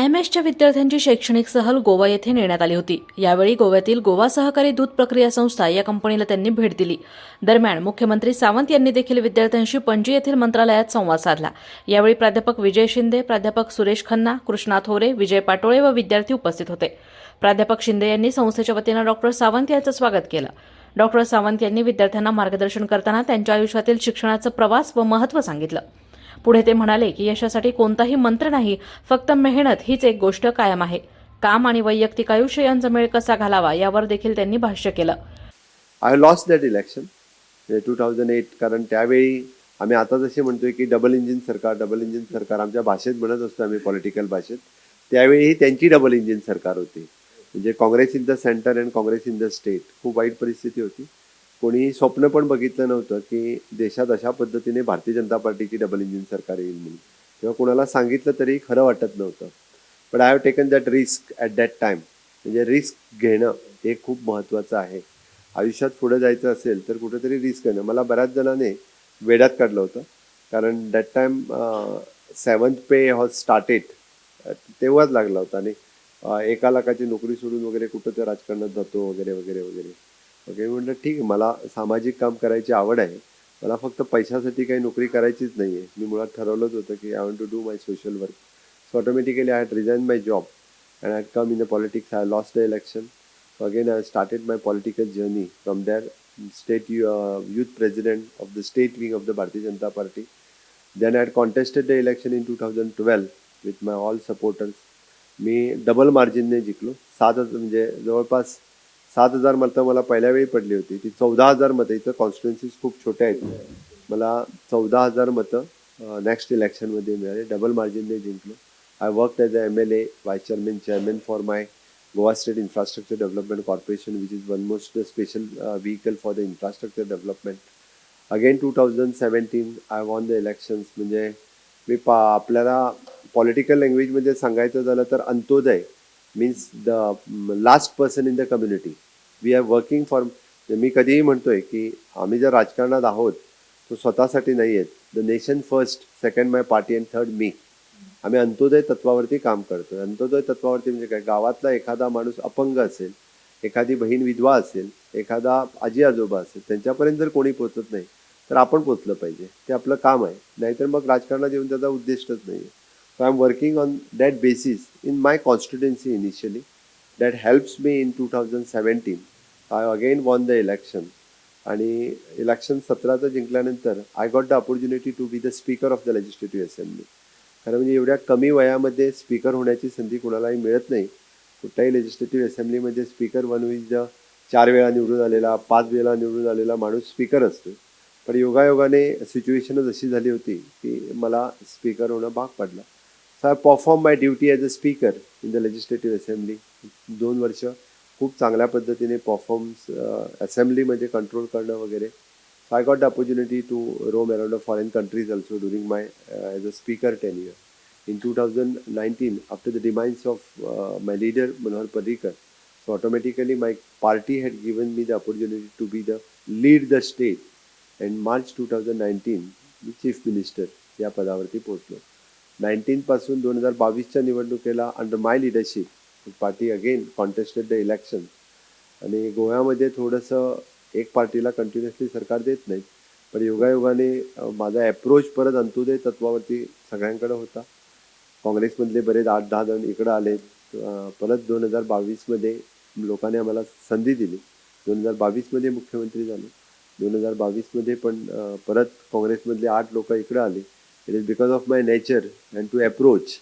I am एसच्या विद्यार्थ्यांची शैक्षणिक सहल गोवा येथे नेण्यात आली होती. यावेळी गोव्यातील गोवा सहकारी दूध प्रक्रिया संस्था या कंपनीला त्यांनी भेट दिली. दरम्यान मुख्यमंत्री सावंत यांनी देखील विद्यार्थ्यांशी पणजी येथील मंत्रालयात संवाद साधला. यावेळी प्राध्यापक विजय शिंदे प्राध्यापक सुरेश खन्ना कृष्णा थोरे विजय पाटोळे व विद्यार्थी उपस्थित होते. प्राध्यापक शिंदे यांनी संस्थेच्या वतीनं डॉक्टर सावंत यांचं स्वागत केलं. डॉक्टर सावंत यांनी विद्यार्थ्यांना मार्गदर्शन करताना त्यांच्या आयुष्यातील शिक्षणाचं प्रवास व महत्त्व सांगितलं. पुढे ते म्हणाले की यशासाठी कोणताही मंत्र नाही फक्त मेहनत हीच एक गोष्ट कायम आहे. काम आणि वैयक्तिक आयुष्य यांचा मेळ कसा घालावा यावर देखील त्यांनी भाष्य केलं. I lost that election two thousand eight कारण त्यावेळी आम्ही आता जसे म्हणतोय की डबल इंजिन सरकार डबल इंजिन सरकार आमच्या भाषेत म्हणत असतो आम्ही पॉलिटिकल भाषेत. त्यावेळी त्यांची डबल इंजिन सरकार होती. म्हणजे Congress in the centre and Congress in the state खूप वाईट परिस्थिती होती. कोणी स्वप्न पण बघितलं नव्हतं की देशात अशा पद्धतीने भारतीय जनता पार्टीची डबल इंजिन सरकार येईल म्हणून. किंवा कोणाला सांगितलं तरी खरं वाटत नव्हतं. But I have taken that risk at that time म्हणजे रिस्क घेणं हे खूप महत्त्वाचं आहे. आयुष्यात पुढे जायचं असेल तर कुठेतरी रिस्क घेणं. मला बऱ्याच जणांनी वेड्यात काढलं होतं. कारण that time seventh pay has started तेव्हाच लागला होता. आणि एका लाखाची नोकरी सोडून वगैरे कुठं त्या राजकारणात जातो वगैरे वगैरे वगैरे. ओके म्हटलं ठीक आहे मला सामाजिक काम करायची आवड आहे. मला फक्त पैशासाठी काही नोकरी करायचीच नाही आहे मी मुळात ठरवलंच होतं की I want to do my social work so automatically I had resign my job and had come in the politics I lost the election so again I started my political journey from there state you youth president of the state wing of the Bharatiya Janata Party then I had contested the election in two thousand twelve with my all supporters me double मार्जिनने जिंकलो. सातच म्हणजे जवळपास सात हजार मतं मला पहिल्या वेळी पडली होती. ती चौदा हजार मतं इथं कॉन्स्टिट्युन्सीज खूप छोट्या आहेत. मला चौदा हजार मतं नेक्स्ट इलेक्शनमध्ये मिळाले. डबल मार्जिनने जिंकलो. I work as a M L A vice chairman chairman for my Goa state infrastructure development corporation which is one most special special uh, vehicle for the infrastructure development. Again, 2017, I won the elections. म्हणजे मी पा आपल्याला political लँग्वेजमध्ये सांगायचं झालं तर Antyodaya means the last person in the community we are working for मी कधीही म्हणतोय की आम्ही जर राजकारणात आहोत तो स्वतःसाठी नाही आहेत the nation first second my party and third मी आम्ही अंत्योदय तत्वावरती काम करतो अंत्योदय तत्वावरती म्हणजे काय? गावातला एखादा माणूस अपंग असेल एखादी बहीण विधवा असेल एखादा आजी आजोबा असेल त्यांच्यापर्यंत जर कोणी पोचत नाही तर आपण पोचलं पाहिजे. ते आपलं काम आहे. नाहीतर मग राजकारणात येऊन त्याचा उद्दिष्टच नाही so I am working on that basis in my constituency initially that helps me in two thousand seventeen I again won the election आणि इलेक्शन सतराचं जिंकल्यानंतर I got the opportunity to be the speaker of the legislative assembly खरं म्हणजे एवढ्या कमी वयामध्ये speaker होण्याची संधी कुणालाही मिळत नाही. कुठल्याही लेजिस्लेटिव्ह असेंब्लीमध्ये स्पीकर वन विज चार वेळा निवडून आलेला पाच वेळा निवडून आलेला माणूस स्पीकर असतो. पण योगायोगाने सिच्युएशनच अशी झाली होती की मला स्पीकर होणं भाग पडला. So I perform my duty as a speaker in the legislative assembly दोन वर्ष खूप चांगल्या पद्धतीने परफॉर्म्स असेंब्लीमध्ये कंट्रोल करणं वगैरे. So I got the opportunity to roam around a foreign countries also during my as a speaker ten year in two thousand nineteen after the demise of my leader Manohar Parrikar so automatically my party had given me the opportunity to be the lead the state and March two thousand nineteen me chief minister या पदावरती पोहोचलो नाईन्टीनपासून दोन हजार बावीसच्या निवडणुकीला under my leadership party again contested the election. आणि गोव्यामध्ये थोडंसं एक पार्टीला कंटिन्युअसली सरकार देत नाहीत. पण योगायोगाने माझा अप्रोच परत अंत्योदय तत्वावरती सगळ्यांकडे होता. काँग्रेसमधले बरेच आठ दहा जण इकडं आले परत दोन हजार बावीसमध्ये लोकांनी आम्हाला संधी दिली. दोन हजार बावीसमध्ये मुख्यमंत्री झाले. दोन हजार बावीसमध्ये पण परत काँग्रेसमधले आठ लोक इकडं आले. It is because of my nature and to approach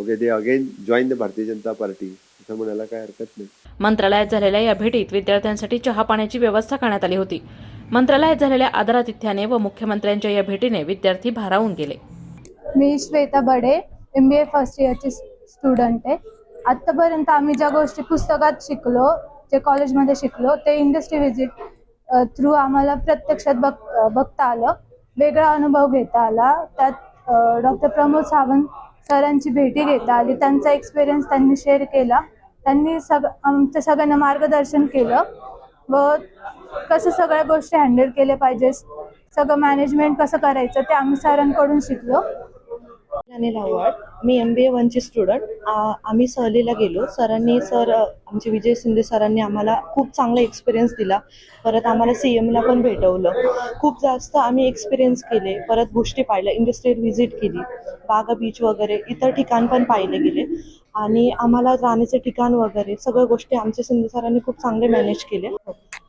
okay they again join the Bharatiya Janata Party असं म्हणायला काय हरकत नाही. मंत्रालयात झालेल्या या भेटीत विद्यार्थ्यांसाठी चहा पाण्याची व्यवस्था करण्यात आली होती. मंत्रालयात झालेल्या आदरातिथ्याने व मुख्यमंत्र्यांच्या या भेटीने विद्यार्थी भारावून गेले. मी Shweta Bade M B A first इयरची student आहे. आत्तापर्यंत आम्ही ज्या गोष्टी पुस्तकात शिकलो जे कॉलेजमध्ये शिकलो ते इंडस्ट्री व्हिजिट थ्रू आम्हाला प्रत्यक्षात बघ बघता आलं. वेगळा अनुभव घेता आला. त्यात डॉक्टर प्रमोद सावंत सरांची भेटी घेता आली. त्यांचा एक्सपिरियन्स त्यांनी शेअर केला. त्यांनी सग आमच्या सगळ्यांना मार्गदर्शन केलं व कसं सगळ्या गोष्टी हँडल केल्या पाहिजे सगळं मॅनेजमेंट कसं करायचं ते आम्ही सरांकडून शिकलो. अनिल आव्हाड मी एम बी ए वनची स्टुडंट आम्ही सहलीला गेलो. सरांनी सर आमचे विजय शिंदे सरांनी आम्हाला खूप चांगला एक्सपिरियन्स दिला. परत आम्हाला सी एमला पण भेटवलं. खूप जास्त आम्ही एक्सपिरियन्स केले. परत गोष्टी पाहिल्या. इंडस्ट्रियल व्हिजिट केली. बागा बीच वगैरे इतर ठिकाण पण पाहिले गेले. आणि आम्हाला राहण्याचे ठिकाण वगैरे सगळ्या गोष्टी आमच्या शिंदे सरांनी खूप चांगले मॅनेज केले.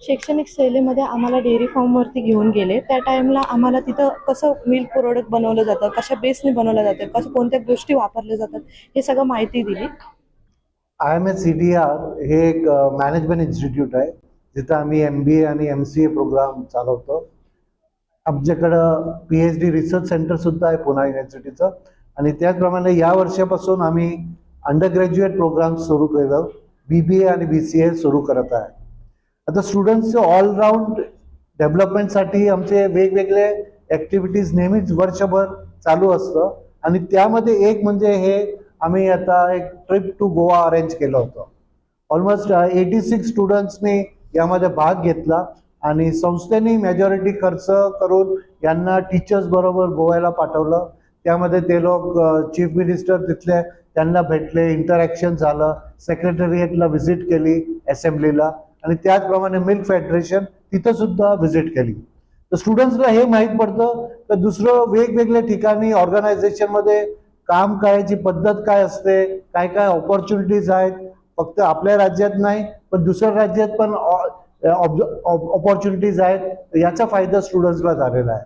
शैक्षणिक शैलीमध्ये आम्हाला डेअरी फार्मवरती घेऊन गेले. त्या टाईमला आम्हाला तिथं कसं मिल्क प्रोडक्ट बनवलं जातं कशा बेसने बनवलं जातं कसं कोणत्या गोष्टी वापरल्या जातात हे सगळं माहिती दिली. I M S C D R हे एक मॅनेजमेंट इन्स्टिट्यूट आहे. जिथं आम्ही एम बी ए आणि एम सी ए प्रोग्राम चालवतो. आमच्याकडं पी एच डी रिसर्च सेंटरसुद्धा आहे पुणा युनिव्हर्सिटीचं आणि त्याचप्रमाणे या वर्षापासून आम्ही अंडर ग्रॅज्युएट प्रोग्राम सुरू केलं बी बी ए आणि बी सी ए सुरू करत आहे. आता स्टुडंट्सचे ऑलराऊंड डेव्हलपमेंटसाठी आमचे वेगवेगळे ॲक्टिव्हिटीज नेहमीच वर्षभर चालू असतं. आणि त्यामध्ये एक म्हणजे हे आम्ही आता एक ट्रिप टू गोवा अरेंज केलं होतं. ऑलमोस्ट एटी सिक्स स्टुडंट्सनी यामध्ये भाग घेतला आणि संस्थेने मेजॉरिटी खर्च करून यांना टीचर्स बरोबर गोव्याला पाठवलं. त्यामध्ये ते लोक चीफ मिनिस्टर तिथले त्यांना भेटले इंटरॅक्शन झालं सेक्रेटरिएटला व्हिजिट केली असेंब्लीला आणि त्याचप्रमाणे मिल्क फेडरेशन तिथं सुद्धा व्हिजिट केली. तर स्टुडंट्सला हे माहीत पडतं तर दुसरं वेगवेगळ्या ठिकाणी ऑर्गनायझेशनमध्ये काम करायची पद्धत काय असते काय काय ऑपॉर्च्युनिटीज आहेत फक्त आपल्या राज्यात नाही पण दुसऱ्या राज्यात पण ऑपॉर्च्युनिटीज आहेत याचा फायदा स्टुडंट्सला झालेला आहे.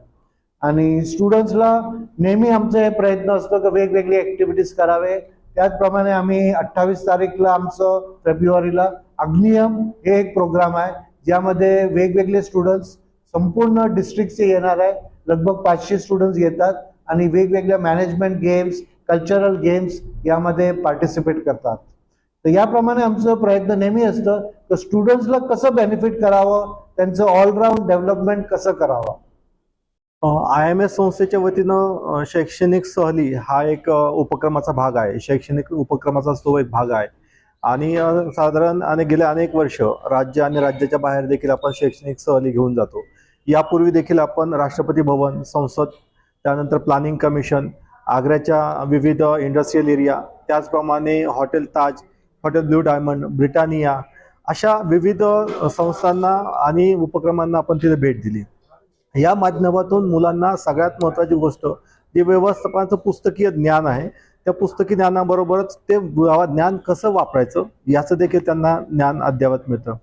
आणि स्टुडंट्सला नेहमी आमचं हे प्रयत्न असतो की वेगवेगळी ऍक्टिव्हिटीज करावे त्याचप्रमाणे आम्ही अठ्ठावीस तारीखला आमचं फेब्रुवारीला अग्नियम हे एक प्रोग्राम आहे ज्यामध्ये वेगवेगळे स्टुडंट्स संपूर्ण डिस्ट्रिक्टचे येणार आहे. लगभग पाचशे स्टुडंट्स येतात आणि वेगवेगळ्या मॅनेजमेंट गेम्स कल्चरल गेम्स यामध्ये पार्टिसिपेट करतात. तर याप्रमाणे आमचं प्रयत्न नेहमी असतं तर स्टुडंट्सला कसं बेनिफिट करावं त्यांचं ऑलराऊंड डेव्हलपमेंट कसं करावं? आय एम एस संस्थेच्या वतीनं शैक्षणिक सहली हा एक उपक्रमाचा भाग आहे. शैक्षणिक उपक्रमाचा तो एक भाग आहे. आणि साधारण आणि गेले अनेक वर्ष राज्य आणि राज्याच्या बाहेर देखील आपण शैक्षणिक सहली घेऊन जातो. यापूर्वी देखील आपण राष्ट्रपती भवन संसद त्यानंतर प्लॅनिंग कमिशन आग्र्याच्या विविध इंडस्ट्रियल एरिया त्याचप्रमाणे hotel Taj hotel blue diamond Britannia अशा विविध संस्थांना आणि उपक्रमांना आपण तिथे भेट दिली. या माध्यमातून मुलांना सगळ्यात महत्त्वाची गोष्ट जे व्यवस्थापनाचं पुस्तकीय ज्ञान आहे त्या पुस्तकी ज्ञानाबरोबरच ते ज्ञान कसं वापरायचं याचं देखील त्यांना ज्ञान अद्यावत मिळतं.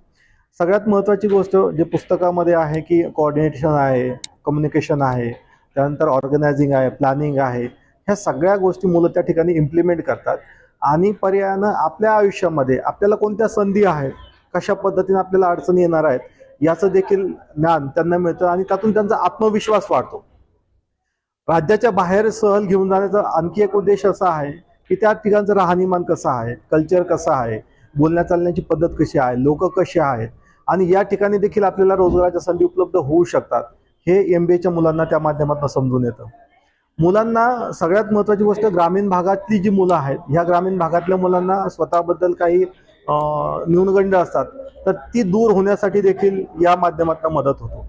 सगळ्यात महत्त्वाची गोष्ट जे पुस्तकामध्ये आहे की कोऑर्डिनेशन आहे कम्युनिकेशन आहे त्यानंतर ऑर्गनायझिंग आहे प्लॅनिंग आहे ह्या सगळ्या गोष्टी मुलं त्या ठिकाणी इम्प्लिमेंट करतात. आणि पर्यायानं आपल्या आयुष्यामध्ये आपल्याला कोणत्या संधी आहेत कशा पद्धतीने आपल्याला अडचणी येणार आहेत याचं देखील ज्ञान त्यांना मिळतं आणि त्यातून त्यांचा आत्मविश्वास वाढतो. राज्याच्या बाहेर सहल घेऊन जाण्याचा आणखी एक उद्देश असा आहे की त्या ठिकाणचं राहणीमान कसं आहे कल्चर कसं आहे बोलण्या चालण्याची पद्धत कशी आहे लोक कशी आहेत आणि या ठिकाणी देखील आपल्याला रोजगाराच्या संधी उपलब्ध होऊ शकतात हे एम बी एच्या मुलांना त्या माध्यमातून समजून येतं. मुलांना सगळ्यात महत्त्वाची गोष्ट ग्रामीण भागातली जी मुलं आहेत ह्या ग्रामीण भागातल्या मुलांना स्वतःबद्दल काही न्यूनगंड असतात तर ती दूर होण्यासाठी देखील या माध्यमातून मदत होतो.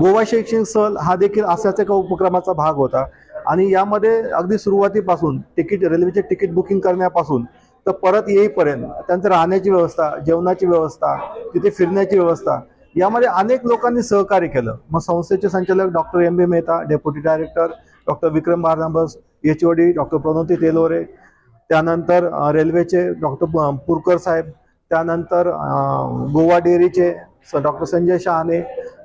गोवा शैक्षणिक सहल हा देखील असाच एका उपक्रमाचा भाग होता. आणि यामध्ये अगदी सुरुवातीपासून तिकीट रेल्वेचे तिकीट बुकिंग करण्यापासून तर परत येईपर्यंत त्यांचं राहण्याची व्यवस्था जेवणाची व्यवस्था तिथे फिरण्याची व्यवस्था यामध्ये अनेक लोकांनी सहकार्य केलं. मग संस्थेचे संचालक doctor M B Mehta deputy director doctor Vikram Barnabas H O D doctor Pranoti Telore त्यानंतर रेल्वेचे डॉक्टर पुरकर साहेब त्यानंतर गोवा डेअरीचे डॉक्टर संजय शहाणे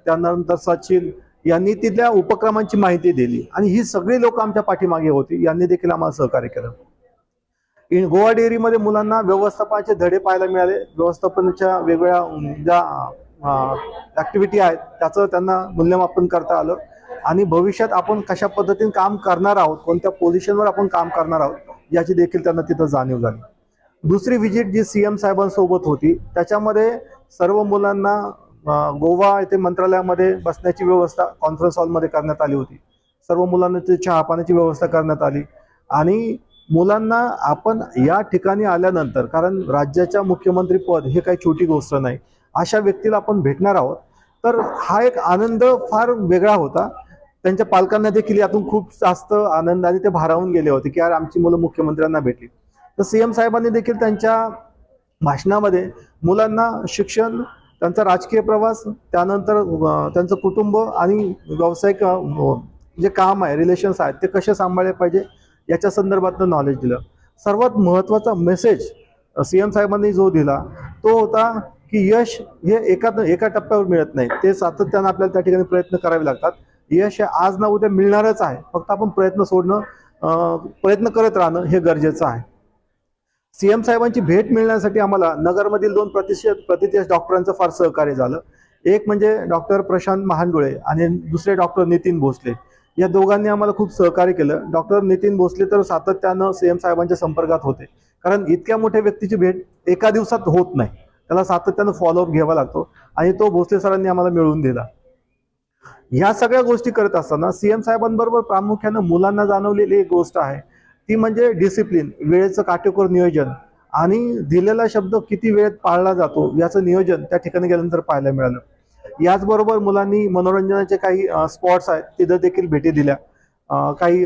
त्यानंतर सचिन यांनी तिथल्या उपक्रमांची माहिती दिली. आणि ही सगळी लोक आमच्या पाठीमागे होती. यांनी देखील आम्हाला सहकार्य केलं. इन गोवा डेअरीमध्ये मुलांना व्यवस्थापनाचे धडे पाहायला मिळाले. व्यवस्थापनाच्या वेगवेगळ्या ज्या ऍक्टिव्हिटी आहेत त्याचं त्यांना मूल्यमापन करता आलं. आणि भविष्यात आपण कशा पद्धतीने काम करणार आहोत कोणत्या पोझिशनवर आपण काम करणार आहोत याची देखील त्यांना तिथं जाणीव झाली. दुसरी व्हिजिट जी सी एम साहेबांसोबत होती त्याच्यामध्ये सर्व मुलांना गोवा येथे मंत्रालयामध्ये बसण्याची व्यवस्था कॉन्फरन्स हॉलमध्ये करण्यात आली होती. सर्व मुलांना ते चहा पाण्याची व्यवस्था करण्यात आली. आणि मुलांना आपण या ठिकाणी आल्यानंतर कारण राज्याच्या मुख्यमंत्री पद हे काही छोटी गोष्ट नाही अशा व्यक्तीला आपण भेटणार आहोत. तर हा एक आनंद फार वेगळा होता. त्यांच्या पालकांना देखील यातून खूप जास्त आनंदाने ते भारावून गेले होते की यार आमची मुलं मुख्यमंत्र्यांना भेटली. तर सीएम साहेबांनी देखील त्यांच्या भाषणामध्ये मुलांना शिक्षण त्यांचा राजकीय प्रवास त्यानंतर त्यांचं कुटुंब आणि व्यावसायिक जे काम आहे रिलेशन्स आहेत ते कसे सांभाळले पाहिजे याच्या संदर्भातलं नॉलेज दिलं. सर्वात महत्त्वाचा मेसेज सी एम साहेबांनी जो दिला तो होता की यश हे एका एका टप्प्यावर मिळत नाही. ते सातत्यानं आपल्याला त्या ठिकाणी प्रयत्न करावे लागतात. यश हे आज ना उद्या मिळणारच आहे. फक्त आपण प्रयत्न सोडणं प्रयत्न करत राहणं हे गरजेचं आहे. सीएम साहेबांची भेट मिळण्यासाठी आम्हाला नगरमधील दोन प्रतिष्ठित प्रतिष्ठित डॉक्टरांचं फार सहकार्य झालं. एक म्हणजे डॉक्टर प्रशांत महांडुळे आणि दुसरे डॉक्टर नितीन भोसले. या दोघांनी आम्हाला खूप सहकार्य केलं. डॉक्टर नितीन भोसले तर सातत्यानं सीएम साहेबांच्या संपर्कात होते. कारण इतक्या मोठ्या व्यक्तीची भेट एका दिवसात होत नाही. त्याला सातत्यानं फॉलोअप घ्यावा लागतो आणि तो भोसले सरांनी आम्हाला मिळवून दिला. ह्या सगळ्या गोष्टी करत असताना सीएम साहेबांबरोबर प्रामुख्यानं मुलांना जाणवलेली एक गोष्ट आहे. ती म्हणजे डिसिप्लिन वेळेचं काटेकोर नियोजन आणि दिलेला शब्द किती वेळेत पाळला जातो याचं नियोजन त्या ठिकाणी गेल्यानंतर पाहायला मिळालं. याचबरोबर मुलांनी मनोरंजनाचे काही स्पॉट्स आहेत तिथं देखील भेटी दिल्या. काही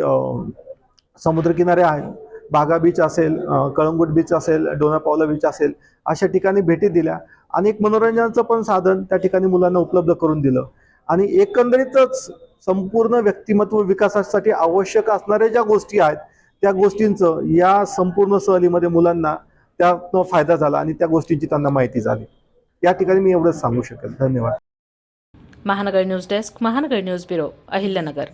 समुद्रकिनारे आहेत. बागा बीच असेल कळंगूट बीच असेल डोनापावला बीच असेल अशा ठिकाणी भेटी दिल्या. आणि एक मनोरंजनाचं पण साधन त्या ठिकाणी मुलांना उपलब्ध करून दिलं. आणि एकंदरीतच संपूर्ण व्यक्तिमत्व विकासासाठी आवश्यक असणाऱ्या ज्या गोष्टी आहेत त्या गोष्टींचं या संपूर्ण सहलीमध्ये मुलांना त्यातनं फायदा झाला आणि त्या गोष्टींची त्यांना माहिती झाली. या ठिकाणी मी एवढंच सांगू शकेल. धन्यवाद. Mahanagar news desk Mahanagar news bureau Ahilyanagar.